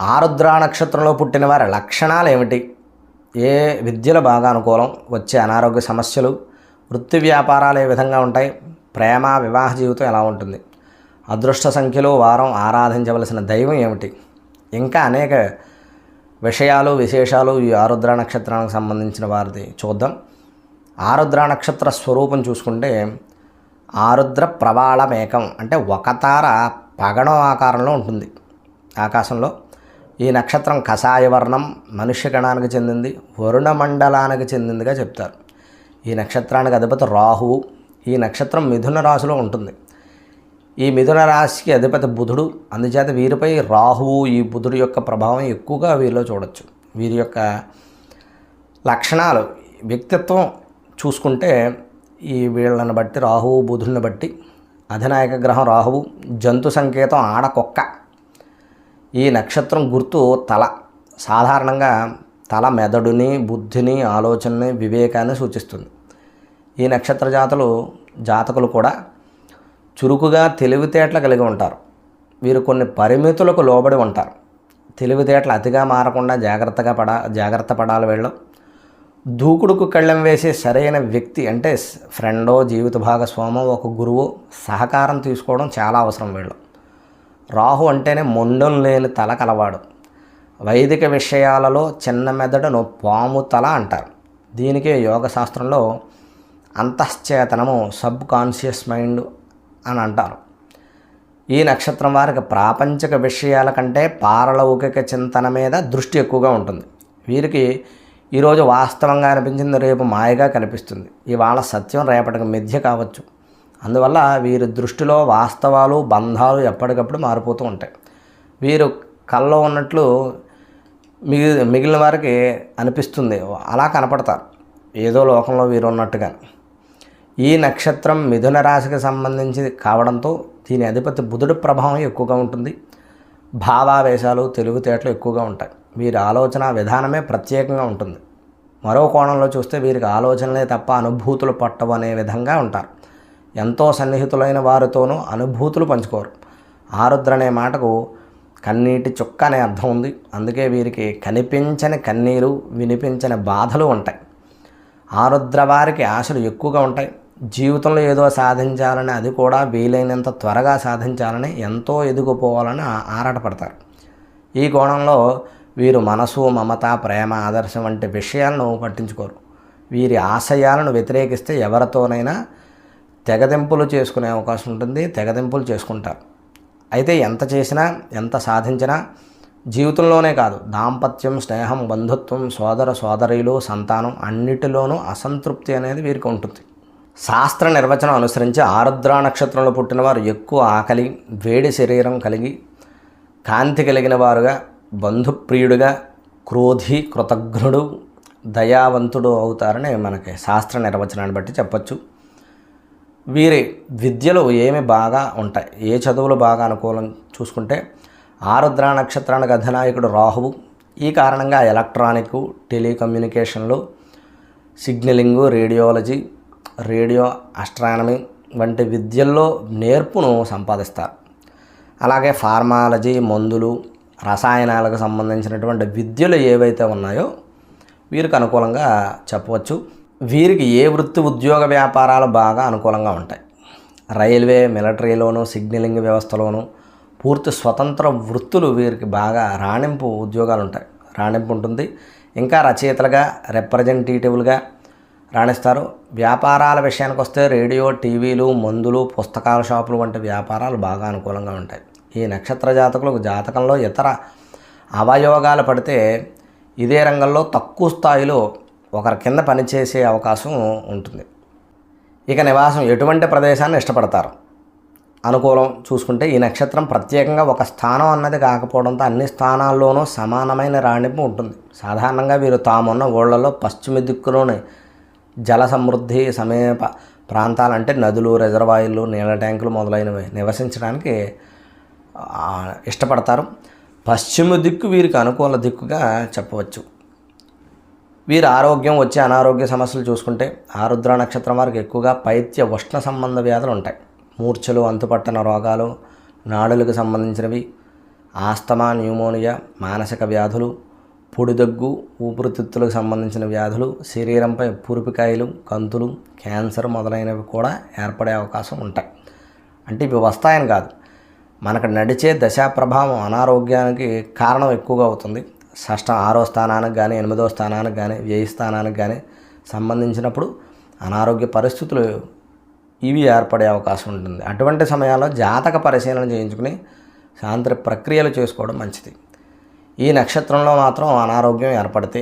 ఆరుద్ర నక్షత్రంలో పుట్టిన వారి లక్షణాలు ఏమిటి ఏ విద్యలు బాగా అనుకూలం? వచ్చే అనారోగ్య సమస్యలు వృత్తి వ్యాపారాలు ఏ విధంగా ఉంటాయి? ప్రేమ వివాహ జీవితం ఎలా ఉంటుంది? అదృష్ట సంఖ్యలో వారం ఆరాధించవలసిన దైవం ఏమిటి? ఇంకా అనేక విషయాలు విశేషాలు ఈ ఆరుద్ర నక్షత్రానికి సంబంధించిన వారిది చూద్దాం. ఆరుద్ర నక్షత్ర స్వరూపం చూసుకుంటే ఆరుద్ర ప్రవాళమేకం అంటే ఒకతార పగణం పగడం ఆకారంలో ఉంటుంది. ఆకాశంలో ఈ నక్షత్రం కషాయ వర్ణం మనుష్య చెందింది వరుణ మండలానికి చెందిందిగా చెప్తారు. ఈ నక్షత్రానికి అధిపతి రాహువు ఈ నక్షత్రం మిథున రాశిలో ఉంటుంది. ఈ మిథున రాశికి అధిపతి బుధుడు అందుచేత వీరిపై రాహువు ఈ బుధుడు యొక్క ప్రభావం ఎక్కువగా వీరిలో చూడొచ్చు. వీరి యొక్క లక్షణాలు వ్యక్తిత్వం చూసుకుంటే ఈ వీళ్ళని బట్టి రాహువు బుధుడిని బట్టి అధినాయక గ్రహం రాహువు జంతు సంకేతం ఆడకొక్క ఈ నక్షత్రం గుర్తు తల. సాధారణంగా తల మెదడుని బుద్ధిని ఆలోచనని వివేకాన్ని సూచిస్తుంది. ఈ నక్షత్ర జాతులు జాతకులు కూడా చురుకుగా తెలివితేటలు కలిగి ఉంటారు. వీరు కొన్ని పరిమితులకు లోబడి ఉంటారు. తెలివితేటలు అతిగా మారకుండా జాగ్రత్తగా పడా జాగ్రత్త పడాలి వీళ్ళు. దూకుడుకు కళ్ళెం వేసే సరైన వ్యక్తి అంటే ఫ్రెండో జీవిత భాగస్వామో ఒక గురువు సహకారం తీసుకోవడం చాలా అవసరం వీళ్ళు. రాహు అంటేనే మొండం లేని తల కలవాడు. వైదిక విషయాలలో చిన్న మెదడును పాము తల అంటారు. దీనికే యోగ శాస్త్రంలో అంతశ్చేతనము సబ్ కాన్షియస్ మైండ్ అని అంటారు. ఈ నక్షత్రం వారికి ప్రాపంచిక విషయాల కంటే పారలౌకిక చింతన మీద దృష్టి ఎక్కువగా ఉంటుంది. వీరికి ఈరోజు వాస్తవంగా అనిపించింది రేపు మాయగా కనిపిస్తుంది. ఇవాళ సత్యం రేపటికి మిథ్య కావచ్చు. అందువల్ల వీరి దృష్టిలో వాస్తవాలు బంధాలు ఎప్పటికప్పుడు మారిపోతూ ఉంటాయి. వీరు కళ్ళలో ఉన్నట్లు మిగి మిగిలిన వారికి అనిపిస్తుంది. అలా కనపడతారు. ఏదో లోకంలో వీరు ఉన్నట్టుగా ఈ నక్షత్రం మిథున రాశికి సంబంధించి కావడంతో దీని అధిపతి బుధుడి ప్రభావం ఎక్కువగా ఉంటుంది. భావావేశాలు తెలివితేటలు ఎక్కువగా ఉంటాయి. వీరి ఆలోచన విధానమే ప్రత్యేకంగా ఉంటుంది. మరో కోణంలో చూస్తే వీరికి ఆలోచనలే తప్ప అనుభూతులు పట్టవు అనే విధంగా ఉంటారు. ఎంతో సన్నిహితులైన వారితోనూ అనుభూతులు పంచుకోరు. ఆరుద్ర అనే మాటకు కన్నీటి చుక్క అనే అర్థం ఉంది. అందుకే వీరికి కనిపించని కన్నీరు వినిపించని బాధలు ఉంటాయి. ఆరుద్ర వారికి ఆశలు ఎక్కువగా ఉంటాయి. జీవితంలో ఏదో సాధించాలని అది కూడా వీలైనంత త్వరగా సాధించాలని ఎంతో ఎదుగుపోవాలని ఆరాటపడతారు. ఈ కోణంలో వీరు మనసు మమత ప్రేమ ఆదర్శం వంటి విషయాలను పట్టించుకోరు. వీరి ఆశయాలను వ్యతిరేకిస్తే ఎవరితోనైనా తెగదెంపులు చేసుకునే అవకాశం ఉంటుంది తెగదెంపులు చేసుకుంటారు అయితే ఎంత చేసినా ఎంత సాధించినా జీవితంలోనే కాదు దాంపత్యం స్నేహం బంధుత్వం సోదర సోదరీలు సంతానం అన్నిటిలోనూ అసంతృప్తి అనేది వీరికి ఉంటుంది. శాస్త్ర నిర్వచనం అనుసరించి ఆరుద్ర నక్షత్రంలో పుట్టినవారు ఎక్కువ ఆకలి వేడి శరీరం కలిగి కాంతి కలిగిన వారుగా బంధుప్రియుడుగా క్రోధి కృతజ్ఞుడు దయావంతుడు అవుతారని మనకి శాస్త్ర నిర్వచనాన్ని బట్టి చెప్పచ్చు. వీరి విద్యలు ఏమి బాగా ఉంటాయి? ఏ చదువులు బాగా అనుకూలం చూసుకుంటే ఆరుద్ర నక్షత్రానికి అధినాయకుడు రాహువు. ఈ కారణంగా ఎలక్ట్రానిక్ టెలికమ్యూనికేషన్లు సిగ్నలింగు రేడియాలజీ రేడియో అస్ట్రానమీ వంటి విద్యల్లో నేర్పును సంపాదిస్తారు. అలాగే ఫార్మాలజీ మందులు రసాయనాలకు సంబంధించినటువంటి విద్యలు ఏవైతే ఉన్నాయో వీరికి అనుకూలంగా చెప్పవచ్చు. వీరికి ఏ వృత్తి ఉద్యోగ వ్యాపారాలు బాగా అనుకూలంగా ఉంటాయి? రైల్వే మిలిటరీలోను సిగ్నలింగ్ వ్యవస్థలోను పూర్తి స్వతంత్ర వృత్తులు వీరికి బాగా రాణింపు ఉద్యోగాలు ఉంటాయి. రాణింపు ఉంటుంది. ఇంకా రచయితలుగా రిప్రజెంటేటివ్లుగా రాణిస్తారు. వ్యాపారాల విషయానికి వస్తే రేడియో టీవీలు మందులు పుస్తకాల షాపులు వంటి వ్యాపారాలు బాగా అనుకూలంగా ఉంటాయి. ఈ నక్షత్ర జాతకులకు జాతకంలో ఇతర అవయోగాలు పడితే ఇదే రంగంలో తక్కువ స్థాయిలో ఒకరి కింద పనిచేసే అవకాశం ఉంటుంది. ఇక నివాసం ఎటువంటి ప్రదేశాన్ని ఇష్టపడతారు? అనుకూలం చూసుకుంటే ఈ నక్షత్రం ప్రత్యేకంగా ఒక స్థానం అన్నది కాకపోవడంతో అన్ని స్థానాల్లోనూ సమానమైన రాణింపు ఉంటుంది. సాధారణంగా వీరు తామున్న ఊళ్ళలో పశ్చిమ దిక్కులోని జల సమృద్ధి సమీప ప్రాంతాలంటే నదులు రిజర్వాయర్లు నీళ్ళ ట్యాంకులు మొదలైనవి నివసించడానికి ఇష్టపడతారు. పశ్చిమ దిక్కు వీరికి అనుకూల దిక్కుగా చెప్పవచ్చు. వీరి ఆరోగ్యం వచ్చే అనారోగ్య సమస్యలు చూసుకుంటే ఆరుద్ర నక్షత్రం వారికి ఎక్కువగా పైత్య ఉష్ణ సంబంధ వ్యాధులు ఉంటాయి. మూర్ఛలు అంతుపట్టన రోగాలు నాడులకు సంబంధించినవి ఆస్తమా న్యూమోనియా మానసిక వ్యాధులు పొడిదగ్గు ఊపిరితిత్తులకు సంబంధించిన వ్యాధులు శరీరంపై పూరిపికాయలు కంతులు క్యాన్సర్ మొదలైనవి కూడా ఏర్పడే అవకాశం ఉంటాయి. అంటే ఇవి వస్తాయని కాదు. మనకు నడిచే దశా ప్రభావం అనారోగ్యానికి కారణం ఎక్కువగా అవుతుంది. షష్ఠ ఆరో స్థానానికి కానీ ఎనిమిదో స్థానానికి కానీ వ్యయ స్థానానికి కానీ సంబంధించినప్పుడు అనారోగ్య పరిస్థితులు ఇవి ఏర్పడే అవకాశం ఉంటుంది. అటువంటి సమయాల్లో జాతక పరిశీలన చేయించుకుని శాంతి ప్రక్రియలు చేసుకోవడం మంచిది. ఈ నక్షత్రంలో మాత్రం అనారోగ్యం ఏర్పడితే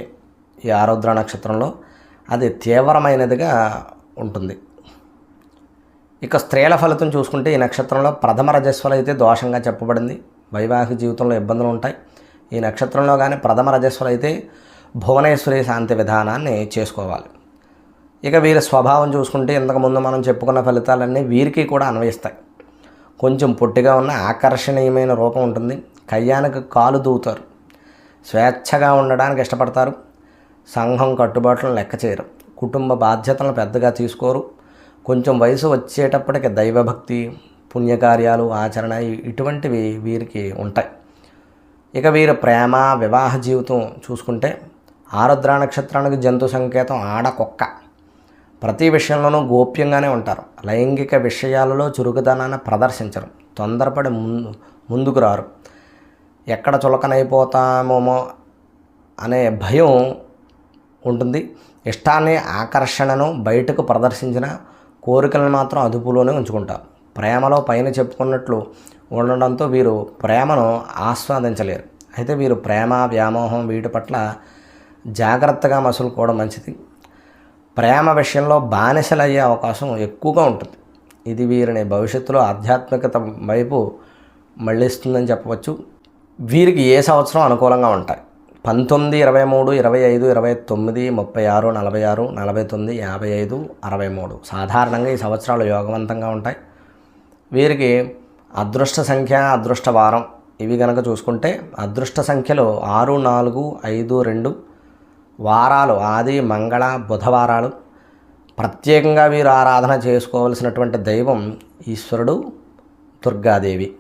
ఈ ఆరుద్ర నక్షత్రంలో అది తీవ్రమైనదిగా ఉంటుంది. ఇక స్త్రీల ఫలితం చూసుకుంటే ఈ నక్షత్రంలో ప్రథమ రజస్వలు అయితే దోషంగా చెప్పబడింది. వైవాహిక జీవితంలో ఇబ్బందులు ఉంటాయి. ఈ నక్షత్రంలో కానీ ప్రథమ రజస్సులు అయితే భువనేశ్వరి శాంతి విధానాన్ని చేసుకోవాలి. ఇక వీరి స్వభావం చూసుకుంటే ఇంతకుముందు మనం చెప్పుకున్న ఫలితాలన్నీ వీరికి కూడా అన్వయిస్తాయి. కొంచెం పొట్టిగా ఉన్న ఆకర్షణీయమైన రూపం ఉంటుంది. కయ్యానికి కాలు దూతారు. స్వేచ్ఛగా ఉండడానికి ఇష్టపడతారు. సంఘం కట్టుబాట్లను లెక్క చేయరు. కుటుంబ బాధ్యతలను పెద్దగా తీసుకోరు. కొంచెం వయసు వచ్చేటప్పటికి దైవభక్తి పుణ్యకార్యాలు ఆచరణ ఇటువంటివి వీరికి ఉంటాయి. ఇక వీరు ప్రేమ వివాహ జీవితం చూసుకుంటే ఆరుద్ర నక్షత్రానికి జంతు సంకేతం ఆడ కుక్క ప్రతి విషయంలోనూ గోప్యంగానే ఉంటారు. లైంగిక విషయాలలో చురుకుదనాన్ని ప్రదర్శించరు. తొందరపడి ముందు ముందుకు రారు. ఎక్కడ చులకనైపోతామోమో అనే భయం ఉంటుంది. ఇష్టాన్ని ఆకర్షణను బయటకు ప్రదర్శించిన కోరికలను మాత్రం అదుపులోనే ఉంచుకుంటారు. ప్రేమలో పైన చెప్పుకున్నట్లు ఉండడంతో వీరు ప్రేమను ఆస్వాదించలేరు. అయితే వీరు ప్రేమ వ్యామోహం వీటి పట్ల జాగ్రత్తగా మసులుకోవడం మంచిది. ప్రేమ విషయంలో బానిసలయ్యే అవకాశం ఎక్కువగా ఉంటుంది. ఇది వీరిని భవిష్యత్తులో ఆధ్యాత్మికత వైపు మళ్ళిస్తుందని చెప్పవచ్చు. వీరికి ఏ సంవత్సరం అనుకూలంగా ఉంటాయి? పంతొమ్మిది ఇరవై మూడు ఇరవై ఐదు ఇరవై తొమ్మిది ముప్పై ఆరు నలభై ఆరు నలభై తొమ్మిది యాభై ఐదు అరవై మూడు. సాధారణంగా ఈ సంవత్సరాలు యోగవంతంగా ఉంటాయి. వీరికి అదృష్ట సంఖ్య అదృష్ట వారం ఇవి కనుక చూసుకుంటే అదృష్ట సంఖ్యలో ఆరు నాలుగు ఐదు రెండు వారాలు ఆది మంగళ బుధవారాలు. ప్రత్యేకంగా వీరు ఆరాధన చేసుకోవలసినటువంటి దైవం ఈశ్వరుడు దుర్గాదేవి.